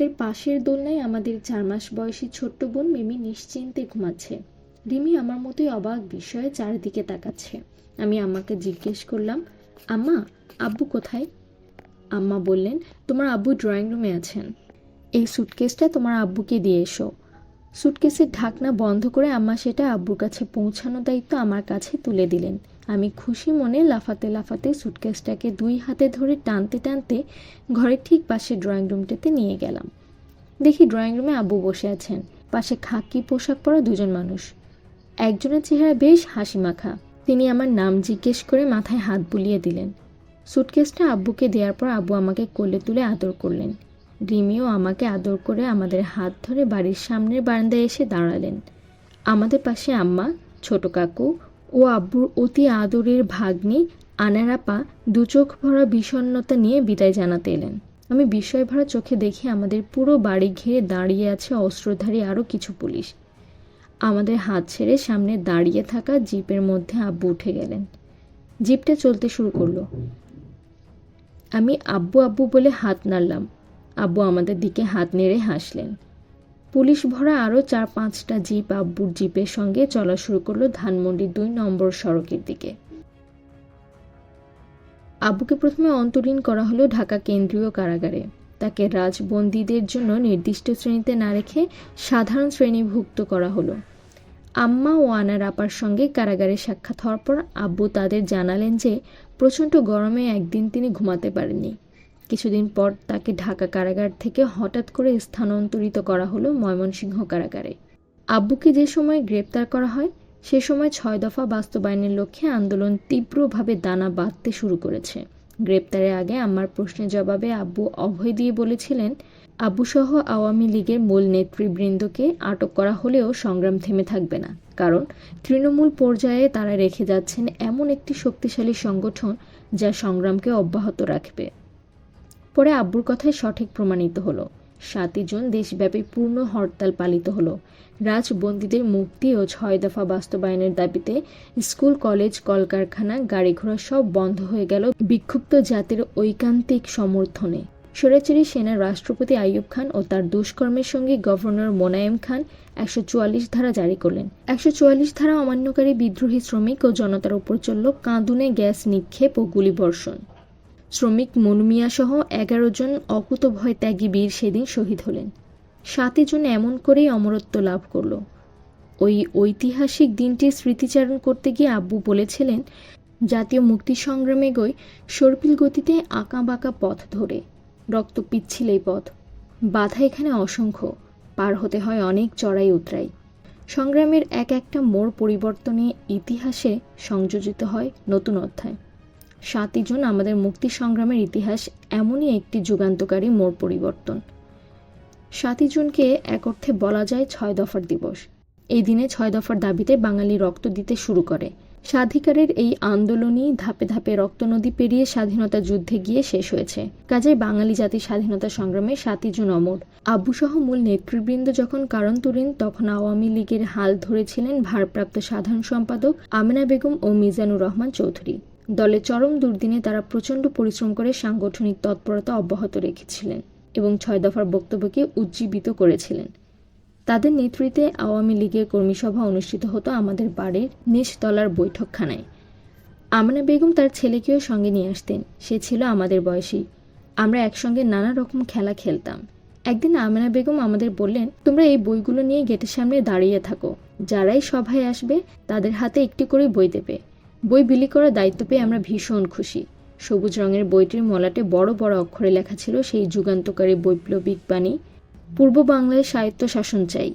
খাটের পাশের দোলনায় আমাদের চার মাস বয়সী ছোট্ট বোন মিমি নিশ্চিন্তে ঘুমাচ্ছে। রিমি আমার মতোই অবাক বিষয়ে চারিদিকে তাকাচ্ছে। আমি আম্মাকে জিজ্ঞেস করলাম, আম্মা, আব্বু কোথায়? আম্মা বললেন, তোমার আব্বু ড্রয়িং রুমে আছেন। এই সুটকেসটা তোমার আব্বুকে দিয়ে এসো। সুটকেসের ঢাকনা বন্ধ করে আম্মা সেটা আব্বুর কাছে পৌঁছানোর দায়িত্ব আমার কাছে তুলে দিলেন। আমি খুশি মনে লাফাতে লাফাতে সুটকেসটাকে দুই হাতে ধরে টানতে টানতে ঘরের ঠিক পাশে ড্রয়িং রুমটাতে নিয়ে গেলাম। দেখি ড্রয়িং রুমে আব্বু বসে আছেন। পাশে খাকি পোশাক পরা দুজন মানুষ। একজনের চেহারা বেশ হাসি মাখা তিনি আমার নাম জিজ্ঞেস করে মাথায় হাত বুলিয়ে দিলেন। সুটকেসটা আব্বুকে দেওয়ার পর আব্বু আমাকে কোলে তুলে আদর করলেন। রিমিও আমাকে আদর করে আমাদের হাত ধরে বাড়ির সামনের বারান্দায় এসে দাঁড়ালেন। আমাদের পাশে আম্মা, ছোট কাকু ও আব্বুর অতি আদরের ভাগ্নি, আনারাপা দু চোখ ভরা বিষণ্ণতা নিয়ে বিদায় জানাতে এলেন। আমি বিস্ময় ভরা চোখে দেখি আমাদের পুরো বাড়ি ঘিরে দাঁড়িয়ে আছে অস্ত্রধারী আরও কিছু পুলিশ। আমাদের হাত ছেড়ে সামনে দাঁড়িয়ে থাকা জিপের মধ্যে আব্বু উঠে গেলেন। জিপটা চলতে শুরু করল। আমি আব্বু আব্বু বলে হাত নাড়লাম। আব্বু আমাদের দিকে হাত নেড়ে হাসলেন। পুলিশ ভরা আরও চার পাঁচটা জিপ আব্বুর জিপের সঙ্গে চলা শুরু করল ধানমন্ডির দুই নম্বর সড়কের দিকে। আব্বুকে প্রথমে অন্তরীণ করা হলো ঢাকা কেন্দ্রীয় কারাগারে। তাকে রাজবন্দীদের জন্য নির্দিষ্ট শ্রেণীতে না রেখে সাধারণ শ্রেণীভুক্ত করা হলো। আম্মা ও আনার আপার সঙ্গে কারাগারে সাক্ষাৎ হওয়ার পর আব্বু তাদের জানালেন যে, প্রচণ্ড গরমে একদিন তিনি ঘুমাতে পারেননি। কিছুদিন পর তাকে ঢাকা কারাগার থেকে হঠাৎ করে স্থানান্তরিত করা হলো ময়মনসিংহ কারাগারে। আব্বুকে যে সময় গ্রেপ্তার করা হয় সে সময় ছয় দফা বাস্তবায়নের লক্ষ্যে আন্দোলন তীব্রভাবে দানা বাঁধতে শুরু করেছে। গ্রেপ্তারের আগে আমার প্রশ্নের জবাবে আব্বু অভয় দিয়ে বলেছিলেন, আব্বুসহ আওয়ামী লীগের মূল নেতৃবৃন্দকে আটক করা হলেও সংগ্রাম থেমে থাকবে না। কারণ তৃণমূল পর্যায়ে তারা রেখে যাচ্ছেন এমন একটি শক্তিশালী সংগঠন যা সংগ্রামকে অব্যাহত রাখবে। পরে আব্বুর কথায় সঠিক প্রমাণিত হলো। সাতই জুন দেশব্যাপী পূর্ণ হরতাল পালিত হলো। রাজবন্দীদের মুক্তি ও ছয় দফা বাস্তবায়নের দাবিতে স্কুল, কলেজ, কলকারখানা গাড়ি ঘোড়া সব বন্ধ হয়ে গেল বিক্ষুব্ধ জাতির ঐকান্তিক সমর্থনে। স্বৈরাচারী সেনা রাষ্ট্রপতি আইয়ুব খান ও তার দুষ্কর্মের সঙ্গে গভর্নর মোনায়েম খান একশো চুয়াল্লিশ ধারা জারি করলেন। একশো চুয়াল্লিশ ধারা অমান্যকারী বিদ্রোহী শ্রমিক ও জনতার উপর চলল কাঁদুনে গ্যাস নিক্ষেপ ও গুলিবর্ষণ। শ্রমিক মনুমিয়া সহ এগারো জন অকুতভয় ত্যাগী বীর সেদিন শহীদ হলেন। সাতই জুন এমন করেই অমরত্ব লাভ করল। ওই ঐতিহাসিক দিনটি স্মৃতিচারণ করতে গিয়ে আব্বু বলেছিলেন, জাতীয় মুক্তি সংগ্রামে গই সর্পিল গতিতে আঁকা বাঁকা পথ ধরে, রক্ত পিচ্ছিল এই পথ। বাধা এখানে অসংখ্য, পার হতে হয় অনেক চড়াই উতরাই। সংগ্রামের এক একটা মোড় পরিবর্তনে ইতিহাসে সংযোজিত হয় নতুন অধ্যায়। সাতই জুন আমাদের মুক্তি সংগ্রামের ইতিহাস এমনই একটি যুগান্তকারী মোড় পরিবর্তন। সাতই জুনকে এক অর্থে বলা যায় ছয় দফার দিবস। এই দিনে ছয় দফার দাবিতে বাঙালি রক্ত দিতে শুরু করে। স্বাধিকারের এই আন্দোলনই ধাপে ধাপে রক্ত নদী পেরিয়ে স্বাধীনতা যুদ্ধে গিয়ে শেষ হয়েছে। কাজেই বাঙালি জাতির স্বাধীনতা সংগ্রামে সাতই জুন অমর। আব্বুসহ মূল নেতৃবৃন্দ যখন কারণ তুলেন, তখন আওয়ামী লীগের হাল ধরেছিলেন ভারপ্রাপ্ত সাধারণ সম্পাদক আমেনা বেগম ও মিজানুর রহমান চৌধুরী। দলের চরম দুর্দিনে তারা প্রচণ্ড পরিশ্রম করে সাংগঠনিক তৎপরতা অব্যাহত রেখেছিলেন এবং ছয় দফার বক্তব্যকে উজ্জীবিত করেছিলেন। তাদের নেতৃত্বে আওয়ামী লীগের কর্মীসভা অনুষ্ঠিত হতো আমাদের বাড়ির নিচতলার বৈঠকখানায়। আমনা বেগম তার ছেলেকেও সঙ্গে নিয়ে আসতেন। সে ছিল আমাদের বয়সী। আমরা একসঙ্গে নানা রকম খেলা খেলতাম। একদিন আমেনা বেগম আমাদের বললেন, তোমরা এই বইগুলো নিয়ে গেটের সামনে দাঁড়িয়ে থাকো। যারাই সভায় আসবে তাদের হাতে একটি করে বই দেবে। বই বিলি করার দায়িত্ব পেয়ে আমরা ভীষণ খুশি। সবুজ রঙের বইটির মলাটে বড় বড় অক্ষরে লেখা ছিল সেই যুগান্তকারী বৈপ্লবিক বাণী, পূর্ব বাংলায় স্বায়ত্ত শাসন চাই।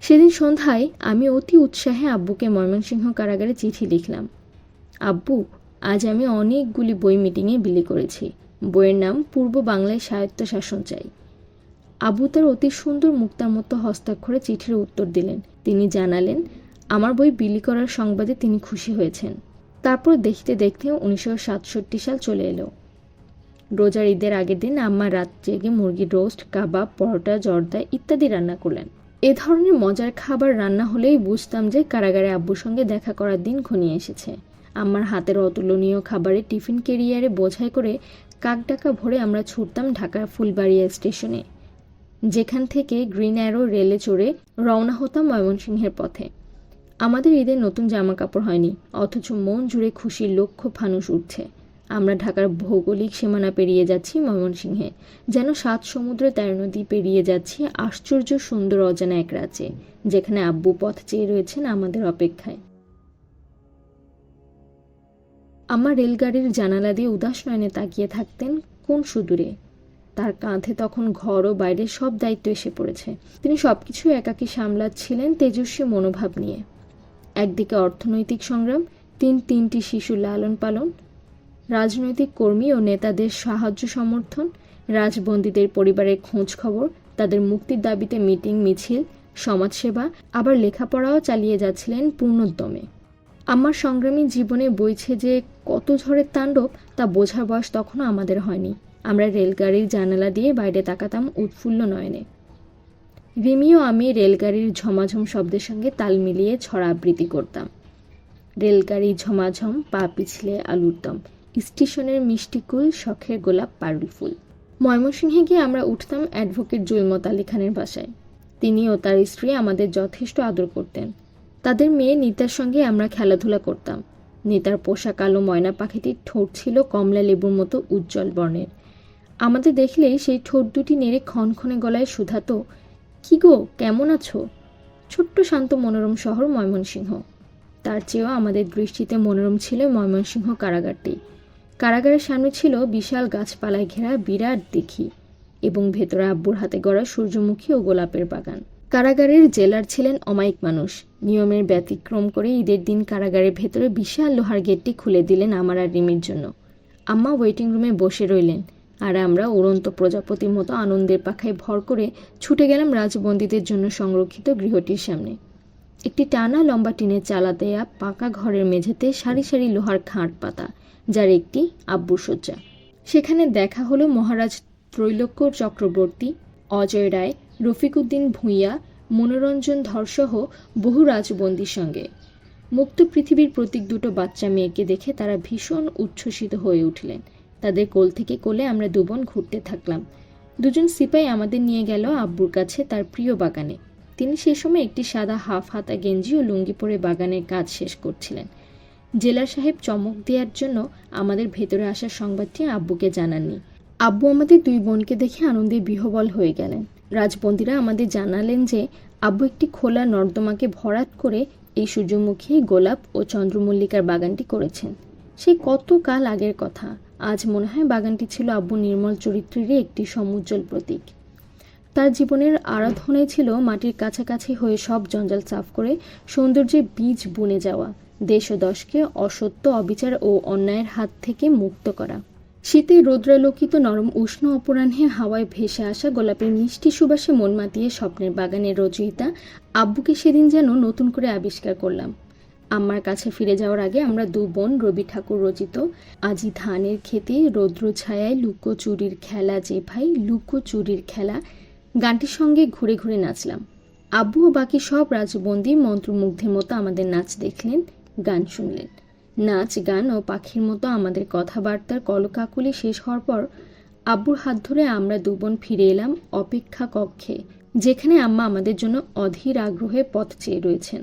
সেদিন সন্ধ্যায় আমি অতি উৎসাহে আব্বুকে ময়মনসিংহ কারাগারে চিঠি লিখলাম। আব্বু, আজ আমি অনেকগুলি বই মিটিংয়ে বিলি করেছি। বইয়ের নাম, পূর্ব বাংলায় স্বায়ত্ত শাসন চাই। আবু তার অতি সুন্দর মুক্তার মতো হস্তাক্ষরে চিঠির উত্তর দিলেন। তিনি জানালেন, আমার বই বিলি করার সংবাদে তিনি খুশি হয়েছেন। তারপর দেখতে দেখতে উনিশশো সাতষট্টি সাল চলে এলো। রোজার ঈদের আগের দিন আম্মা রাত জেগে মুরগির রোস্ট, কাবাব, পরোটা, জর্দা ইত্যাদি রান্না করলেন। এ ধরনের মজার খাবার রান্না হলেই বুঝতাম যে কারাগারে আব্বুর সঙ্গে দেখা করার দিন ঘনিয়ে এসেছে। আমার হাতের অতুলনীয় খাবারে টিফিন কেরিয়ারে বোঝাই করে কাকডাকা ভরে আমরা ছুটতাম ঢাকার ফুলবাড়িয়া স্টেশনে, যেখান থেকে গ্রিন অ্যারো রেলে চড়ে রওনা হতাম ময়মনসিংহের পথে। আমাদের ঈদের নতুন জামা কাপড় হয়নি, অথচ মন জুড়ে খুশির লক্ষ্য ফানুস উঠছে। আমরা ঢাকার ভৌগোলিক সীমানা পেরিয়ে যাচ্ছি ময়মনসিংহে, যেন সাত সমুদ্র তেরো নদী পেরিয়ে যাচ্ছি আশ্চর্য সুন্দর অজানা এক রাজ্যে, যেখানে আব্বু পথ চেয়ে রয়েছেন আমাদের অপেক্ষায়। আমার রেলগাড়ির জানালা দিয়ে উদাস নয়নে তাকিয়ে থাকতেন কোন সুদূরে। তার কাঁধে তখন ঘর ও বাইরের সব দায়িত্ব এসে পড়েছে। তিনি সবকিছু একাকী সামলাচ্ছিলেন তেজস্বী মনোভাব নিয়ে। একদিকে অর্থনৈতিক সংগ্রাম, তিন তিনটি শিশু লালন পালন, রাজনৈতিক কর্মী ও নেতাদের সাহায্য সমর্থন, রাজবন্দীদের পরিবারের খোঁজ খবর, তাদের মুক্তির দাবিতে মিটিং, মিছিল, সমাজসেবা, আবার লেখাপড়াও চালিয়ে যাচ্ছিলেন পূর্ণোদ্যমে। আমার সংগ্রামী জীবনে বইছে যে কত ঝড়ের তাণ্ডব তা বোঝার বয়স তখনও আমাদের হয়নি। আমরা রেলগাড়ির জানালা দিয়ে বাইরে তাকাতাম উৎফুল্ল নয়নে। রিমিও আমি রেলগাড়ির ঝমাঝম শব্দের সঙ্গে তাল মিলিয়ে ছড়া আবৃত্তি করতাম। রেলগাড়ি ঝমাঝম, পা পিছলে আলুর দম, স্টেশনের মিষ্টিকুল শখের গোলাপ, পারুল ফুল। ময়মনসিংহে গিয়ে আমরা উঠতাম অ্যাডভোকেট জুলমত আলী খানের বাসায়। তিনি ও তার স্ত্রী আমাদের যথেষ্ট আদর করতেন। তাদের মেয়ে নিতার সঙ্গে আমরা খেলাধুলা করতাম। নিতার পোশাক কালো ময়না পাখিটির ঠোঁট ছিল কমলা লেবুর মতো উজ্জ্বল বর্ণের। আমাদের দেখলেই সেই ঠোঁট দুটি নেড়ে ক্ষণক্ষণে গলায় শুধাতো কি গো, কেমন আছো? ছোট্ট শান্ত মনোরম শহর ময়মনসিংহ। তার চেয়েও আমাদের দৃষ্টিতে মনোরম ছিল ময়মনসিংহ কারাগারটি। কারাগারের সামনে ছিল বিশাল গাছপালায় ঘেরা বিরাট দিঘি এবং ভেতরে আব্বুর হাতে গড়া সূর্যমুখী ও গোলাপের বাগান। কারাগারের জেলার ছিলেন অমায়িক মানুষ। নিয়মের ব্যতিক্রম করে ঈদের দিন কারাগারের ভেতরে বিশাল লোহার গেটটি খুলে দিলেন আমার আর রিমির জন্য। আম্মা ওয়েটিং রুমে বসে রইলেন। আর আমরা উড়ন্ত প্রজাপতির মতো আনন্দের পাখায় ভর করে ছুটে গেলাম রাজবন্দীদের জন্য সংরক্ষিত গৃহটির সামনে। একটি টানা লম্বা টিনের চালা দেয়া পাকা ঘরের মেঝেতে সারি সারি লোহার খাঁট পাতা, যার একটি শয্যা। সেখানে দেখা হলো মহারাজ ত্রৈলোক্য চক্রবর্তী, অজয় রায় রফিকুদ্দিন ভূঁইয়া, মনোরঞ্জন ধরসহ বহু রাজবন্দির সঙ্গে। মুক্ত পৃথিবীর প্রতীক দুটো বাচ্চা মেয়েকে দেখে তারা ভীষণ উচ্ছ্বসিত হয়ে উঠলেন। তাদের কোল থেকে কোলে আমরা দুবন ঘুরতে থাকলাম। দুজন সিপাই আমাদের নিয়ে গেল আব্বুর কাছে তার প্রিয় বাগানে। তিনি সে সময় একটি সাদা হাফ হাতা গেঞ্জি ও লুঙ্গি পরে বাগানের কাজ শেষ করছিলেন। জেলার সাহেব চমক দেওয়ার জন্য আমাদের ভেতরে আসার সংবাদটি আব্বুকে জানাননি। আব্বু আমাদের দুই বোনকে দেখে আনন্দে বিহবল হয়ে গেলেন। রাজবন্দীরা আমাদের জানালেন যে, আব্বু একটি খোলা নর্দমাকে ভরাট করে এই সূর্যমুখী গোলাপ ও চন্দ্রমল্লিকার বাগানটি করেছেন। সেই কত কাল আগের কথা। আজ মনে হয় বাগানটি ছিল আব্বু নির্মল চরিত্রেরই একটি সমুজ্জ্বল প্রতীক। তার জীবনের আরাধনায় ছিল মাটির কাছাকাছি হয়ে সব জঞ্জাল সাফ করে সৌন্দর্যে বীজ বুনে যাওয়া, দেশ ও দশকে অসত্য অবিচার ও অন্যায়ের হাত থেকে মুক্ত করা। শীতে রৌদ্রালোকিত নরম উষ্ণ অপরাহ্নে হাওয়ায় ভেসে আসা গোলাপের মিষ্টি সুবাসে মন মাতিয়ে স্বপ্নের বাগানের রচয়িতা আব্বুকে সেদিন যেন নতুন করে আবিষ্কার করলাম। আম্মার কাছে ফিরে যাওয়ার আগে আমরা দু বোন রবি ঠাকুর রচিত আজি ধানের খেতে রৌদ্র ছায়ায় লুকোচুরির খেলা যে ভাই লুকোচুরির খেলা। গানটির সঙ্গে ঘুরে ঘুরে নাচলাম। আব্বু ও বাকি সব রাজবন্দি মন্ত্রমুগ্ধের মতো আমাদের নাচ দেখলেন, গান শুনলেন। নাচ, গান ও পাখির মতো আমাদের কথাবার্তার কলকাকুলি শেষ হওয়ার পর আব্বুর হাত ধরে আমরা দুবোন ফিরে এলাম অপেক্ষা কক্ষে, যেখানে আম্মা আমাদের জন্য অধীর আগ্রহে পথ চেয়ে রয়েছেন।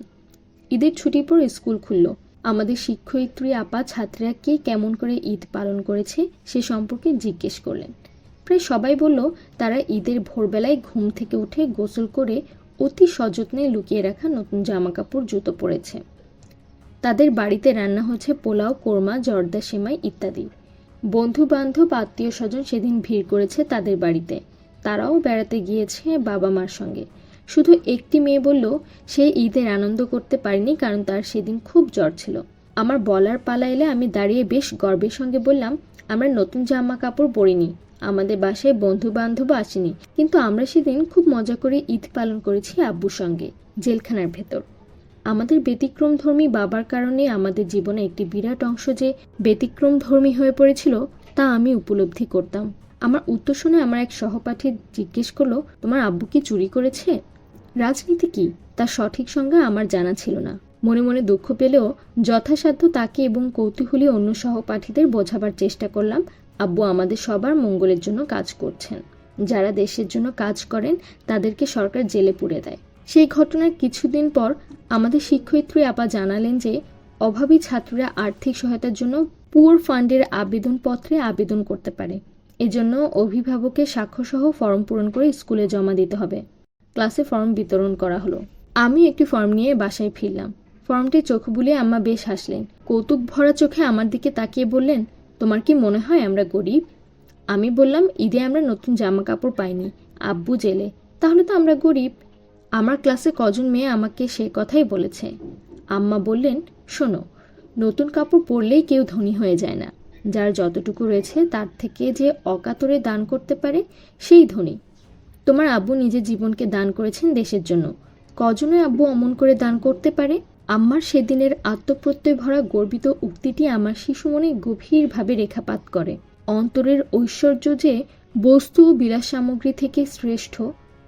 ঈদের ছুটির পর স্কুল খুলল। আমাদের শিক্ষয়িত্রী আপা, ছাত্রীরা কে কেমন করে ঈদ পালন করেছে সে সম্পর্কে জিজ্ঞেস করলেন। প্রায় সবাই বলল, তারা ঈদের ভোরবেলায় ঘুম থেকে উঠে গোসল করে অতি সযত্নে লুকিয়ে রাখা নতুন জামাকাপড়, জুতো পরেছে। তাদের বাড়িতে রান্না হচ্ছে পোলাও, কোরমা, জর্দা, সেমাই ইত্যাদি। বন্ধু বান্ধব আত্মীয় স্বজন সেদিন ভিড় করেছে তাদের বাড়িতে। তারাও বেড়াতে গিয়েছে বাবা মার সঙ্গে। শুধু একটি মেয়ে বলল, সে ঈদের আনন্দ করতে পারেনি কারণ তার সেদিন খুব জ্বর ছিল। আমার বলার পালা এলে আমি দাঁড়িয়ে বেশ গর্বের সঙ্গে বললাম, আমরা নতুন জামা কাপড় পরিনি, আমাদের বাসায় বন্ধু বান্ধব আসেনি, কিন্তু আমরা সেদিন খুব মজা করে ঈদ পালন করেছি আব্বুর সঙ্গে, জেলখানার ভেতর। আমাদের ব্যতিক্রমধর্মী বাবার কারণে আমাদের জীবনে একটি বিরাট অংশ যে ব্যতিক্রমধর্মী হয়ে পড়েছিল, তা আমি উপলব্ধি করতাম। আমার উত্তর শুনে আমার এক সহপাঠী জিজ্ঞেস করল, তোমার আব্বু কি চুরি করেছে? রাজনীতি কি? তার সঠিক সংজ্ঞা আমার জানা ছিল না। মনে মনে দুঃখ পেলেও যথাসাধ্য তাকে এবং কৌতূহলী অন্য সহপাঠীদের বোঝাবার চেষ্টা করলাম। আব্বু আমাদের সবার মঙ্গলের জন্য কাজ করছেন। যারা দেশের জন্য কাজ করেন, তাদেরকে সরকার জেলে পুড়ে দেয়। সেই ঘটনার কিছুদিন পর আমাদের শিক্ষয়িত্রী আপা জানালেন যে, অভাবী ছাত্ররা আর্থিক সহায়তার জন্য পুয়ার ফান্ডের আবেদনপত্রে আবেদন করতে পারে। এজন্য অভিভাবকের স্বাক্ষরসহ ফর্ম পূরণ করে স্কুলে জমা দিতে হবে। ক্লাসে ফর্ম বিতরণ করা হলো। আমি একটি ফর্ম নিয়ে বাসায় ফিরলাম। ফর্মটি চোখ বুলিয়ে আম্মা বেশ হাসলেন। কৌতুক ভরা চোখে আমার দিকে তাকিয়ে বললেন, তোমার কি মনে হয় আমরা গরিব? আমি বললাম, ঈদে আমরা নতুন জামা কাপড় পাইনি। আব্বু জেলে। তাহলে তো আমরা গরিব। আমার ক্লাসে কজন মেয়ে আমাকে সে কথাই বলেছে? আম্মা বললেন, শোনো, নতুন কাপড় পরলেই কেউ ধনী হয়ে যায় না। যার যতটুকু রয়েছে তার থেকে যে অকাতরে দান করতে পারে, সেই ধনী। তোমার আব্বু নিজের জীবনকে দান করেছেন দেশের জন্য। কজনের আব্বু অমন করে দান করতে পারে? আমার সেদিনের আত্মপ্রত্যয় ভরা গর্বিত উক্তিটি আমার শিশু মনে গভীরভাবে রেখাপাত করে। অন্তরের ঐশ্বর্য যে বস্তু ও বিলাস সামগ্রী থেকে শ্রেষ্ঠ,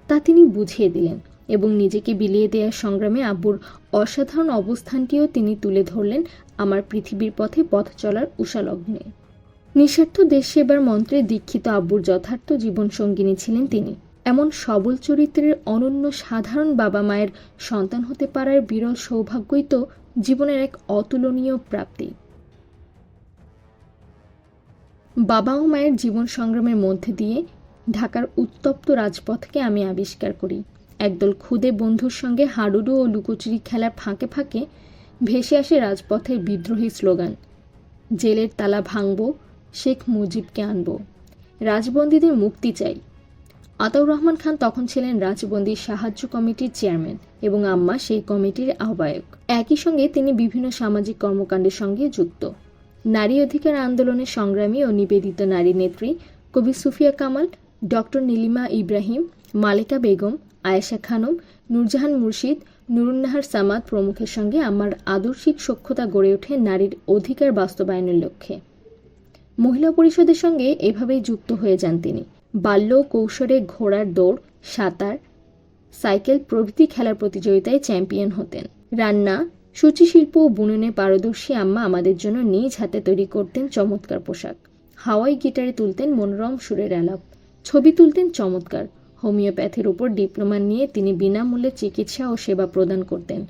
তা তিনি বুঝিয়ে দিলেন এবং নিজেকে বিলিয়ে দেওয়ার সংগ্রামে আব্বুর অসাধারণ অবস্থানটিও তিনি তুলে ধরলেন আমার পৃথিবীর পথে পথ চলার উষালগ্নে নিঃস্বার্থ দেশ সেবার মন্ত্রে দীক্ষিত আব্বুর যথার্থ জীবনসঙ্গিনী ছিলেন তিনি। এমন সবল চরিত্রের অনন্য সাধারণ বাবা মায়ের সন্তান হতে পারার বিরল সৌভাগ্যই তো জীবনের এক অতুলনীয় প্রাপ্তি। বাবা ও মায়ের জীবন সংগ্রামের মধ্যে দিয়ে ঢাকার উত্তপ্ত রাজপথকে আমি আবিষ্কার করি। একদল খুদে বন্ধুর সঙ্গে হাডুডু ও লুকোচুরি খেলার ফাঁকে ফাঁকে ভেসে আসে রাজপথের বিদ্রোহী স্লোগান, জেলের তালা ভাঙব, শেখ মুজিবকে আনব। রাজবন্দীদের মুক্তি চাই। আতাউর রহমান খান তখন ছিলেন রাজবন্দির সাহায্য কমিটির চেয়ারম্যান এবং আম্মা সেই কমিটির আহ্বায়ক। একই সঙ্গে তিনি বিভিন্ন সামাজিক কর্মকাণ্ডের সঙ্গে যুক্ত। নারী অধিকার আন্দোলনের সংগ্রামী ও নিবেদিত নারী নেত্রী কবি সুফিয়া কামাল, ডক্টর নীলিমা ইব্রাহিম মালেকা বেগম, আয়েশা খানম, নূরজাহান মুর্শিদ, নুরুন্নাহার সামাদ প্রমুখের সঙ্গে আমার আদর্শিক সক্ষতা গড়ে ওঠে নারীর অধিকার বাস্তবায়নের লক্ষ্যে। মহিলা পরিষদের সঙ্গে এভাবেই যুক্ত হয়ে যান তিনি। বাল্য কৌশলে ঘোড়ার দৌড়, সাঁতার, সাইকেল প্রভৃতি খেলার প্রতিযোগিতায় চ্যাম্পিয়ন হতেন। রান্না, সূচিশিল্প ও বুননে পারদর্শী আম্মা আমাদের জন্য নিজ হাতে তৈরি করতেন চমৎকার পোশাক। হাওয়াই গিটারে তুলতেন মনোরম সুরের আলাপ। ছবি তুলতেন চমৎকার। হোমিওপ্যাথির উপর ডিপ্লোমা নিয়ে তিনি বিনামূল্যে চিকিৎসা ও সেবা প্রদান করতেন।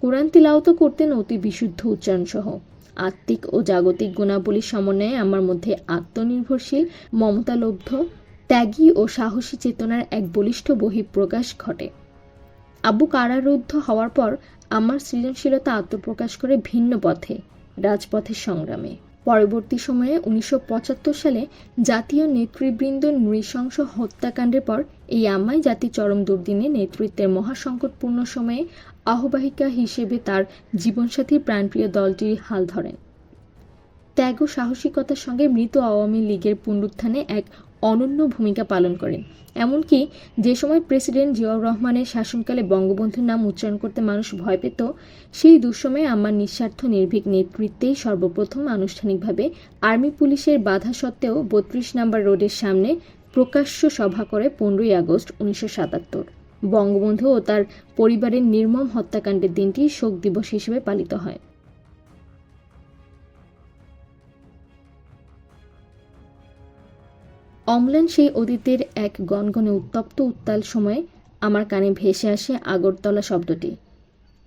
কোরআন তিলাওত করতেন অতি বিশুদ্ধ উচ্চারণ সহ আত্মিক ও জাগতিক গুণাবলীর সমন্বয়ে আমার মধ্যে আত্মনির্ভরশীল, মমতালব্ধ ত্যাগী ও সাহসী চেতনার এক বলিষ্ঠ বহিঃপ্রকাশ ঘটে। আব্বু কারারুদ্ধ হওয়ার পর আমার সৃজনশীলতা আত্মপ্রকাশ করে ভিন্ন পথে, রাজপথের সংগ্রামে। পরবর্তী সময়ে উনিশশো সালে জাতীয় নেতৃবৃন্দ নৃশংস হত্যাকাণ্ডের পর এই আম্মাই জাতি চরম দুর্দিনে নেতৃত্বের মহাসংকটপূর্ণ সময়ে আহ্বাহিকা হিসেবে তার জীবনসাথী প্রাণপ্রিয় দলটির হাল ধরেন। ত্যাগ ও সাহসিকতার সঙ্গে মৃত আওয়ামী লীগের পুনরুত্থানে এক অনন্য ভূমিকা পালন করেন। এমনকি যে সময় প্রেসিডেন্ট জিয়াউর রহমানের শাসনকালে বঙ্গবন্ধুর নাম উচ্চারণ করতে মানুষ ভয় পেত, সেই দুঃসময়ে আমার নিঃস্বার্থ নির্ভীক নেতৃত্বেই সর্বপ্রথম আনুষ্ঠানিকভাবে আর্মি পুলিশের বাধা সত্ত্বেও বত্রিশ নম্বর রোডের সামনে প্রকাশ্য সভা করে পনেরোই আগস্ট উনিশশো সাতাত্তর। বঙ্গবন্ধু ও তার পরিবারের নির্মম হত্যাকাণ্ডের দিনটি শোক দিবস হিসেবে পালিত হয়। অম্লান সেই অতীতের এক গনগনে উত্তপ্ত উত্তাল সময়ে আমার কানে ভেসে আসে আগরতলা শব্দটি।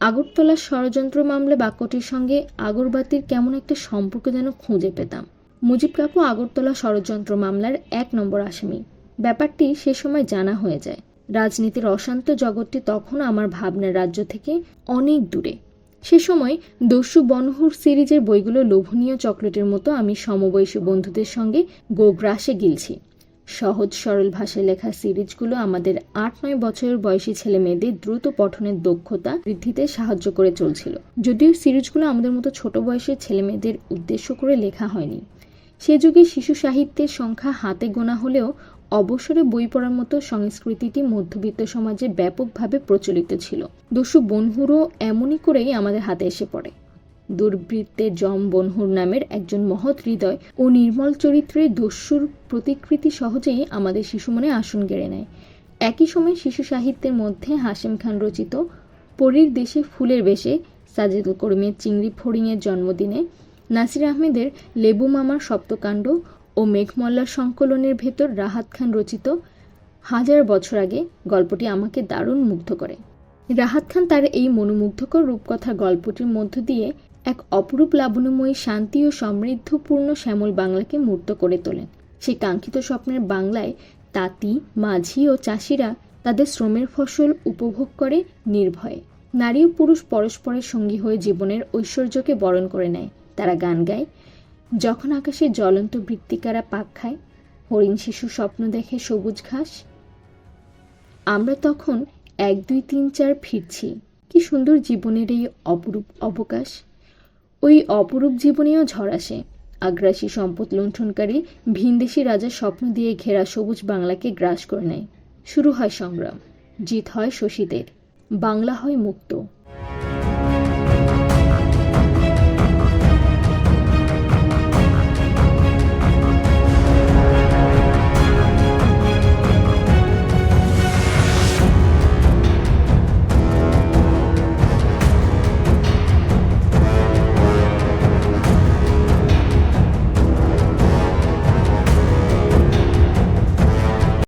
আগরতলার ষড়যন্ত্র মামলা বাক্যটির সঙ্গে আগরবাতির কেমন একটা সম্পর্ক যেন খুঁজে পেতাম। মুজিব কাকু আগরতলা ষড়যন্ত্র মামলার এক নম্বর আসামি। ব্যাপারটি সে সময় জানা হয়ে যায়। রাজনীতির অশান্ত জগৎটি তখন আমার ভাবনার রাজ্য থেকে অনেক দূরে। সে সময় দস্যু বনহুর সিরিজের বইগুলো লোভনীয় চকলেটের মতো আমি সমবয়সী বন্ধুদের সঙ্গে গোগ্রাসে গিলছি। সহজ সরল ভাষায় লেখা সিরিজগুলো আমাদের আট নয় বছরের বয়সী ছেলে মেয়েদের দ্রুত পঠনের দক্ষতা বৃদ্ধিতে সাহায্য করে চলছিল। যদিও সিরিজগুলো আমাদের মতো ছোট বয়সের ছেলে মেয়েদের উদ্দেশ্য করে লেখা হয়নি। সে যুগে শিশু সাহিত্যের সংখ্যা হাতে গোনা হলেও অবসরে বই পড়ার মতো সংস্কৃতিটি মধ্যবিত্ত সমাজে ব্যাপকভাবে প্রচলিত ছিল। দস্যু বনহুরও এমনই করেই আমাদের হাতে এসে পড়ে। দুর্বৃত্তের জম বনহুর নামের একজন মহৎ হৃদয় ও নির্মল চরিত্রের দস্যুর প্রতিকৃতি সহজেই আমাদের শিশু মনে আসন গেড়ে নেয়। একই সময় শিশু সাহিত্যের মধ্যে হাসিম খান রচিত পরীর দেশে ফুলের বেশে সাজেদুল করিমের চিংড়ি ফড়িংয়ের জন্মদিনে নাসির আহমেদের লেবু মামার সপ্তকাণ্ড ও মেঘমল্লার সংকলনের ভেতর রাহাত খান রচিত হাজার বছর আগে গল্পটি আমাকে দারুণ মুগ্ধ করে। রাহাত খান তার এই মনোমুগ্ধকর রূপকথা গল্পটির মধ্য দিয়ে এক অপরূপ লাবণ্যময়ী, শান্তি ও সমৃদ্ধপূর্ণ শ্যামল বাংলাকে মূর্ত করে তোলেন। সেই কাঙ্ক্ষিত স্বপ্নের বাংলায় তাঁতি, মাঝি ও চাষিরা তাদের শ্রমের ফসল উপভোগ করে নির্ভয়ে। নারী ও পুরুষ পরস্পরের সঙ্গী হয়ে জীবনের ঐশ্বর্যকে বরণ করে নেয়। তারা গান গায়। যখন আকাশে জ্বলন্ত বৃত্তিকারা পাক খায়, হরিণ শিশু স্বপ্ন দেখে সবুজ ঘাস। আমরা তখন এক, দুই, তিন, চার ফিরছি। কি সুন্দর জীবনের এই অপরূপ অবকাশ। ওই অপরূপ জীবনেও ঝড় আসে। আগ্রাসী সম্পদ লুণ্ঠনকারী ভিনদেশি রাজার স্বপ্ন দিয়ে ঘেরা সবুজ বাংলাকে গ্রাস করে নেয়। শুরু হয় সংগ্রাম, জিত হয় শশীদের, বাংলা হয় মুক্ত।